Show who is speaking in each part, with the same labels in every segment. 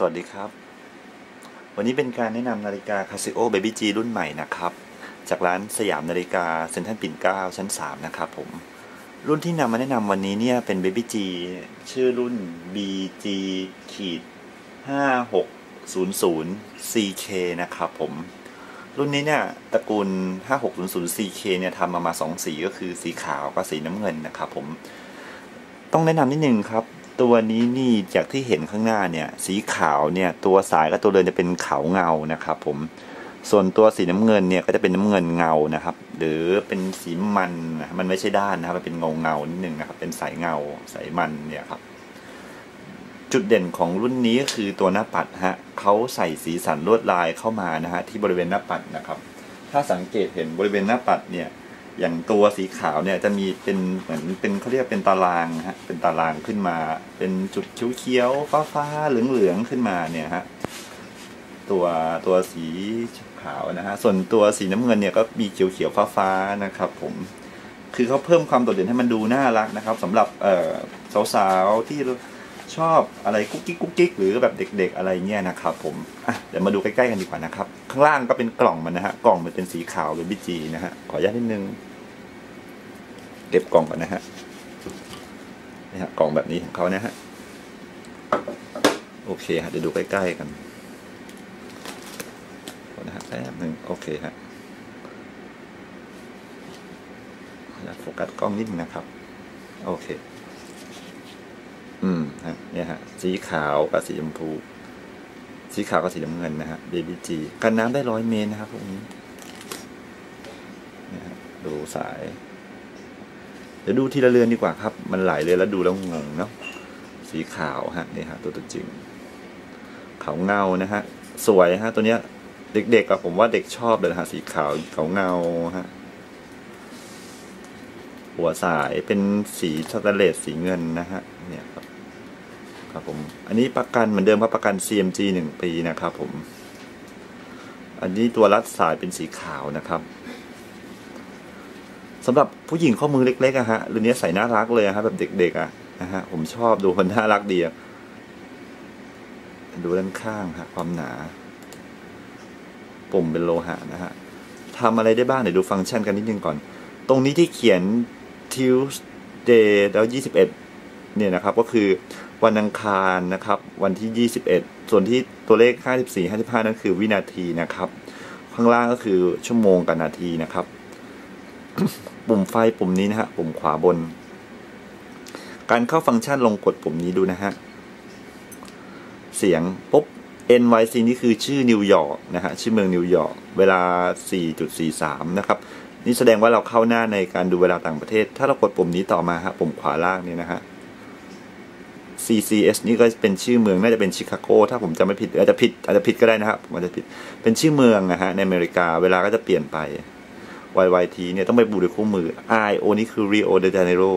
Speaker 1: สวัสดีครับ วันนี้เป็นการแนะนำนาฬิกา Casio Baby G รุ่นใหม่นะครับ จากร้านสยามนาฬิกาเซ็นทรัลปิ่นเกล้าชั้น 3 นะครับผม รุ่นที่นำมาแนะนำวันนี้เนี่ยเป็น Baby G ชื่อรุ่น BG ขีด5600 CK นะครับผม รุ่นนี้เนี่ยตระกูล 5600 CK เนี่ยทำมามา 2 สีก็คือสีขาวกับสีน้ำเงินนะครับผม ต้องแนะนำนิดนึงครับ ตัวนี้นี่จากที่เห็นข้างหน้าเนี่ยสีขาวเนี่ยตัวสายกับตัวเรือนจะเป็นขาวเงานะครับผมส่วนตัวสีน้ำเงินเนี่ยก็จะเป็นน้ำเงินเงานะครับ หรือเป็นสีมันมันไม่ใช่ด้านนะครับมันเป็นเงาเงานิดนึงนะครับ เป็นสายเงาสายมันเนี่ยครับ จุดเด่นของรุ่นนี้ก็คือตัวหน้าปัดฮะเขาใส่สีสันลวดลายเข้ามานะฮะที่บริเวณหน้าปัดนะครับ ถ้าสังเกตเห็นบริเวณหน้าปัดเนี่ย อย่างตัวสีขาวเนี่ยจะมีเป็นเหมือนเป็นเขาเรียกเป็นตารางฮะเป็นตารางขึ้นมา เป็นจุดเขียวๆฟ้าๆเหลืองๆขึ้นมาเนี่ยฮะตัวตัวสีขาวนะฮะส่วนตัวสีน้ำเงินเนี่ยก็มีเขียวๆฟ้าๆนะครับผมคือเขาเพิ่มความโดดเด่นให้มันดูน่ารักนะครับสำหรับเอ่อสาวๆที่ ชอบอะไรกุ๊กกิ๊กกุ๊กกิ๊กหรือแบบเด็ก ๆ อะไรเงี้ยนะครับผมอะเดี๋ยวมาดูใกล้ๆกันดีกว่านะครับ ข้างล่างก็เป็นกล่องมันนะฮะกล่องมันเป็นสีขาวเป็นบิจีนะฮะขออนุญาตนิดนึงเก็บกล่องก่อนนะฮะนี่ฮะกล่องแบบนี้ของเขานะฮะโอเคฮะเดี๋ยวดูใกล้ๆกันนะฮะแป๊บหนึ่งโอเคฮะโฟกัสกล้องนิดนึงนะครับ โอเค อืมฮะเนี่ยฮะ สีขาวกับสีชมพู สีขาวกับสีน้ำเงินนะฮะ BBG กันน้ำได้ร้อยเมตรนะครับพวกนี้เนี่ยฮะดูสาย เดี๋ยวดูทีละเรือนดีกว่าครับ มันไหลเรือนแล้วดูแล้วงงเนาะสีขาวฮะนี่ฮะตัวตัวจริง ขาวเงานะฮะ สวยฮะ ตัวเนี้ย เด็กๆอะผมว่าเด็กชอบเลยนะฮะ สีขาวขาวเงาฮะหัวสายเป็นสีสแตนเลสสีเงินนะฮะ เนี่ย ครับผม อันนี้ประกันเหมือนเดิมครับประกัน CMG หนึ่งปีนะครับผม อันนี้ตัวรัดสายเป็นสีขาวนะครับสำหรับผู้หญิงข้อมือเล็กๆอะฮะรุ่นนี้ใส่น่ารักเลยอะฮะแบบเด็กๆอะนะฮะผมชอบดูมันน่ารักดีอะดูด้านข้างฮะความหนา ปุ่มเป็นโลหะนะฮะทำอะไรได้บ้างเดี๋ยวดูฟังก์ชันกันนิดนึงก่อน ตรงนี้ที่เขียน Tuesday แล้ว 21 เนี่ยนะครับ ก็คือ วันอังคารนะครับ วันที่ 21 ส่วนที่ตัวเลข 54 55 นั่นคือวินาทีนะครับ ข้างล่างก็คือชั่วโมงกับนาทีนะครับ ปุ่มไฟปุ่มนี้นะฮะปุ่มขวาบน การเข้าฟังก์ชันลงกดปุ่มนี้ดูนะฮะเสียงปุ๊บ NYC นี่คือชื่อนิวยอร์กนะฮะชื่อเมืองนิวยอร์กเวลา 4.43 นะครับ นี่แสดงว่าเราเข้าหน้าในการดูเวลาต่างประเทศ ถ้าเรากดปุ่มนี้ต่อมาฮะปุ่มขวาล่างนี่นะฮะ CCS นี่ก็เป็นชื่อเมืองน่าจะเป็นชิคาโกถ้าผมจำไม่ผิดอาจจะผิดอาจจะผิดก็ได้นะครับอาจจะผิดเป็นชื่อเมืองนะฮะในอเมริกาเวลาก็จะเปลี่ยนไป YYT เนี่ยต้องไปบูด้วยคู่มือ i o นี่คือ Rio de Janeiro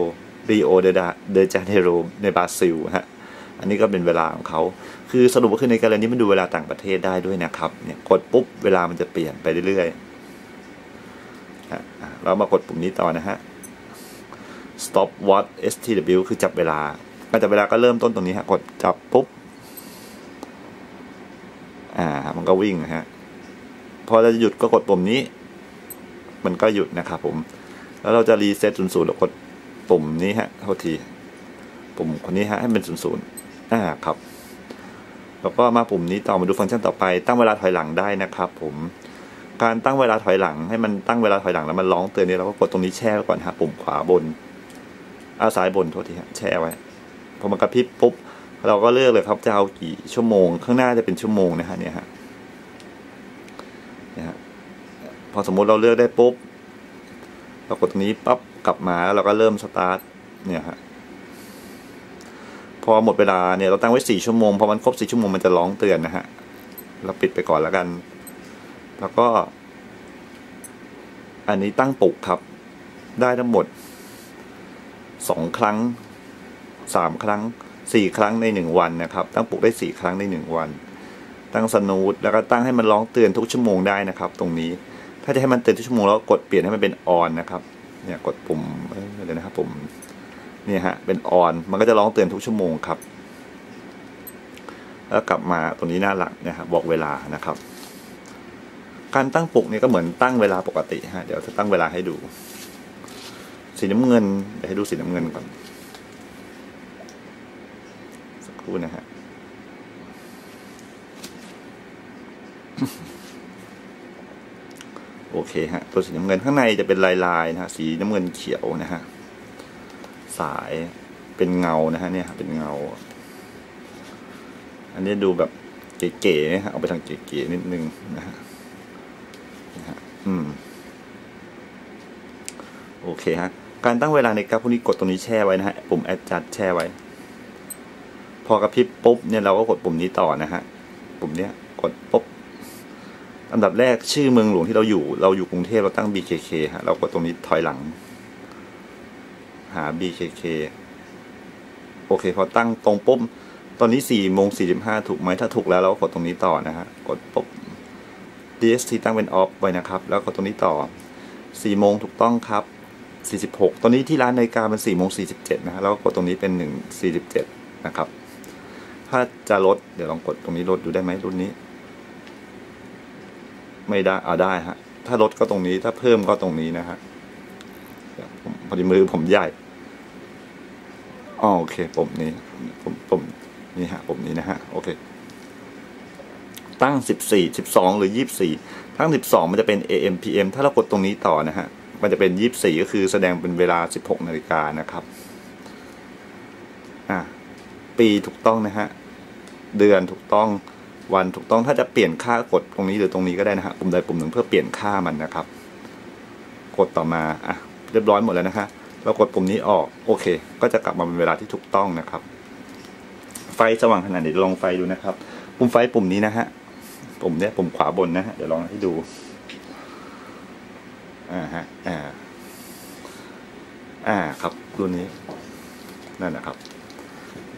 Speaker 1: Rio de de Janeiro ในบราซิลฮะอันนี้ก็เป็นเวลาของเขา คือสรุปก็คือในกรณีมันดูเวลาต่างประเทศได้ด้วยนะครับ เนี่ยกดปุ๊บเวลามันจะเปลี่ยนไปเรื่อยๆฮะเรามากดปุ่มนี้ต่อนะฮะ stop watch STW คือจับเวลา การจับเวลาก็เริ่มต้นตรงนี้ฮะ กดจับปุ๊บ อ่า มันก็วิ่งนะฮะ พอเราจะหยุดก็กดปุ่มนี้ มันก็หยุดนะครับผม แล้วเราจะรีเซ็ตศูนย์ศูนย์เรากดปุ่มนี้ฮะโทษที ปุ่มคนนี้ฮะ ให้เป็นศูนย์ศูนย์อ่า ครับ แล้วก็มาปุ่มนี้ต่อมาดูฟังก์ชันต่อไป ตั้งเวลาถอยหลังได้นะครับ ผมการตั้งเวลาถอยหลังให้มันตั้งเวลาถอยหลังแล้วมันร้องเตือนนี้เราก็กดตรงนี้แช่ไว้ก่อนฮะปุ่มขวาบนอาซ้ายบนโทษทีฮะแช่ไว้ พอมันกระพริบปุ๊บเราก็เลือกเลยครับจะเอากี่ชั่วโมง ข้างหน้าจะเป็นชั่วโมงนะฮะเนี่ยฮะเนี่ยฮะพอสมมุติเราเลือกได้ปุ๊บเรากดตรงนี้ปั๊บกลับมาแล้วเราก็เริ่มสตาร์ทเนี่ยฮะพอหมดเวลาเนี่ยเราตั้งไว้สี่ชั่วโมงพอมันครบสี่ชั่วโมงมันจะร้องเตือนนะฮะเราปิดไปก่อนแล้วกัน แล้วก็ อันนี้ตั้งปลุกครับ ได้ทั้งหมดสองครั้ง สามครั้งสี่ครั้งในหนึ่งวันนะครับ ตั้งปลุกได้สี่ครั้งในหนึ่งวัน ตั้งสนูดแล้วก็ตั้งให้มันร้องเตือนทุกชั่วโมงได้นะครับ ตรงนี้ ถ้าจะให้มันเตือนทุกชั่วโมงแล้วกดเปลี่ยนให้มันเป็นออนนะครับเนี่ยกดปุ่มเดี๋ยวนะครับปุ่มเนี่ยฮะเป็นออนมันก็จะร้องเตือนทุกชั่วโมงครับ แล้วกลับมาตรงนี้หน้าหลังนะครับบอกเวลานะครับ การตั้งปลุกนี่ก็เหมือนตั้งเวลาปกติฮะเดี๋ยวจะตั้งเวลาให้ดู สีน้ำเงินเดี๋ยวให้ดูสีน้ำเงินก่อน คู่นะฮะโอเคฮะ ตัวสีน้ำเงินข้างในจะเป็นลายลายนะฮะ สีน้ำเงินเขียวนะฮะ สายเป็นเงานะฮะเนี่ยเป็นเงา อันนี้ดูแบบเก๋ๆนะฮะเอาไปทางเก๋ๆนิดนึงนะฮะนะฮะอืม โอเคฮะ การตั้งเวลาในกราฟพวกนี้กดตรงนี้แช่ไว้นะฮะ ปุ่ม adjust แช่ไว้ อกระพริบปุ๊บเนี่ยเราก็กดปุ่มนี้ต่อนะฮะ ปุ่มเนี้ยกดปุ๊บอันดับแรกชื่อเมืองหลวงที่เราอยู่ เราอยู่กรุงเทพเราตั้ง BKK ฮะ เรากดตรงนี้ถอยหลัง หา BKK โอเค พอตั้งตรงปุ๊บ ตอนนี้สี่โมงสี่สิบห้าถูกไหม ถ้าถูกแล้วเราก็กดตรงนี้ต่อนะฮะ กดปุ๊บ DST ตั้งเป็น off ไว้นะครับ แล้วกดตรงนี้ต่อสี่โมงถูกต้องครับสี่สิบหกตอนนี้ที่ร้านนาฬิกาเป็นสี่โมงสี่สิบเจ็ดนะฮะแล้วก็กดตรงนี้เป็นหนึ่งสี่สิบเจ็ดนะครับ ถ้าจะลด เดี๋ยวลองกดตรงนี้ลดดูได้ไหมรุ่นนี้ ไม่ได้เอาได้ฮะ ถ้าลดก็ตรงนี้ ถ้าเพิ่มก็ตรงนี้นะฮะผมพอดีมือผมใหญ่อ๋อโอเคปุ่มนี้ผมปุ่มนี่ฮะปุ่มนี้นะฮะ โอเค ตั้งสิบสี่สิบสองหรือยี่บสี่ทั้งสิบสองมันจะเป็น AM PM ถ้าเรากดตรงนี้ต่อนะฮะ มันจะเป็นยี่บสี่ก็คือแสดงเป็นเวลาสิบหกนาฬิกานะครับ อะปีถูกต้องนะฮะ เดือนถูกต้องวันถูกต้องถ้าจะเปลี่ยนค่ากดตรงนี้หรือตรงนี้ก็ได้นะฮะปุ่มใดปุ่มหนึ่งเพื่อเปลี่ยนค่ามันนะครับ กดต่อมาอะเรียบร้อยหมดแล้วนะฮะเรากดปุ่มนี้ออกโอเค ก็จะกลับมาเป็นเวลาที่ถูกต้องนะครับ ไฟสว่างขนาดไหนเดี๋ยวลองไฟดูนะครับ ปุ่มไฟปุ่มนี้นะฮะปุ่มเนี้ยปุ่มขวาบนนะฮะเดี๋ยวลองให้ดูอ่าฮะอ่าอ่าครับรุ่นนี้นั่นนะครับ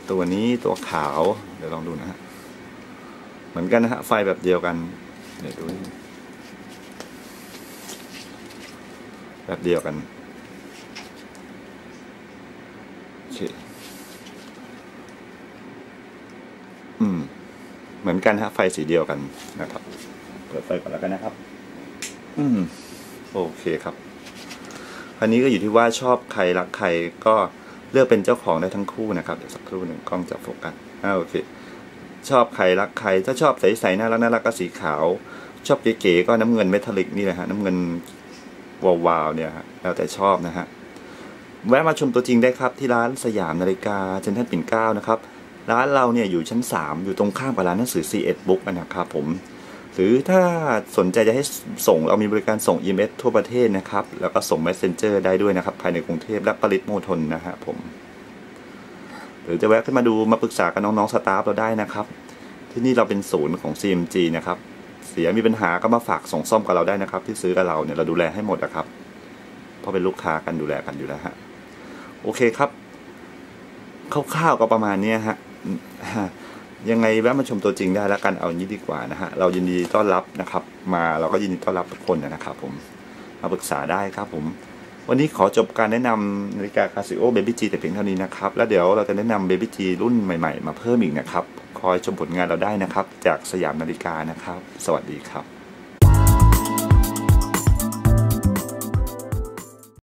Speaker 1: ตัวนี้ตัวขาว เดี๋ยวลองดูนะฮะ เหมือนกันนะฮะ ไฟแบบเดียวกัน เดี๋ยวดู แบบเดียวกันโอเคอืม เหมือนกันฮะ ไฟสีเดียวกันนะครับ เปิดไฟก่อนแล้วกันนะครับ อืม โอเคครับคราวนี้ก็อยู่ที่ว่าชอบใครรักใครก็ เลือกเป็นเจ้าของได้ทั้งคู่นะครับเดี๋ยวสักครู่หนึ่งกล้องจะโฟกัสอ่าโอเคชอบใครรักใคร ถ้าชอบใสๆน่ารักน่ารักก็สีขาว ชอบเก๋ๆก็น้ำเงินเมทัลลิกนี่แหละฮะน้ำเงินวาวๆเนี่ยฮะแล้วแต่ชอบนะฮะแวะมาชมตัวจริงได้ครับที่ร้านสยามนาฬิกาเซ็นทรัลปิ่นเกล้านะครับร้านเราเนี่ยอยู่ชั้น 3 อยู่ตรงข้ามกับร้านหนังสือ C1 Book นะครับผม หรือถ้าสนใจจะให้ส่งเรามีบริการส่ง EMS ทั่วประเทศนะครับ แล้วก็ส่ง Messenger ได้ด้วยนะครับ ภายในกรุงเทพและปริมณฑลนะฮะผม หรือจะแวะขึ้นมาดูมาปรึกษากับน้องๆสตาฟเราได้นะครับ ที่นี่เราเป็นศูนย์ของ CMG นะครับ เสียมีปัญหาก็มาฝากส่งซ่อมกับเราได้นะครับ ที่ซื้อกับเราเนี่ยเราดูแลให้หมดนะครับ เพราะเป็นลูกค้ากันดูแลกันอยู่แล้วฮะโอเคครับคร่าวๆก็ประมาณนี้ฮะ ยังไงแวะมาชมตัวจริงได้แล้วกันเอาอย่างนี้ดีกว่านะฮะเรายินดีต้อนรับนะครับ มาเราก็ยินดีต้อนรับทุกคนนะครับผมมาปรึกษาได้ครับผม วันนี้ขอจบการแนะนำนาฬิกา Casio Baby G แต่เพียงเท่านี้นะครับ แล้วเดี๋ยวเราจะแนะนำ Baby G รุ่นใหม่ ๆ มาเพิ่มอีกนะครับ คอยชมผลงานเราได้นะครับ จากสยามนาฬิกานะครับ สวัสดีครับ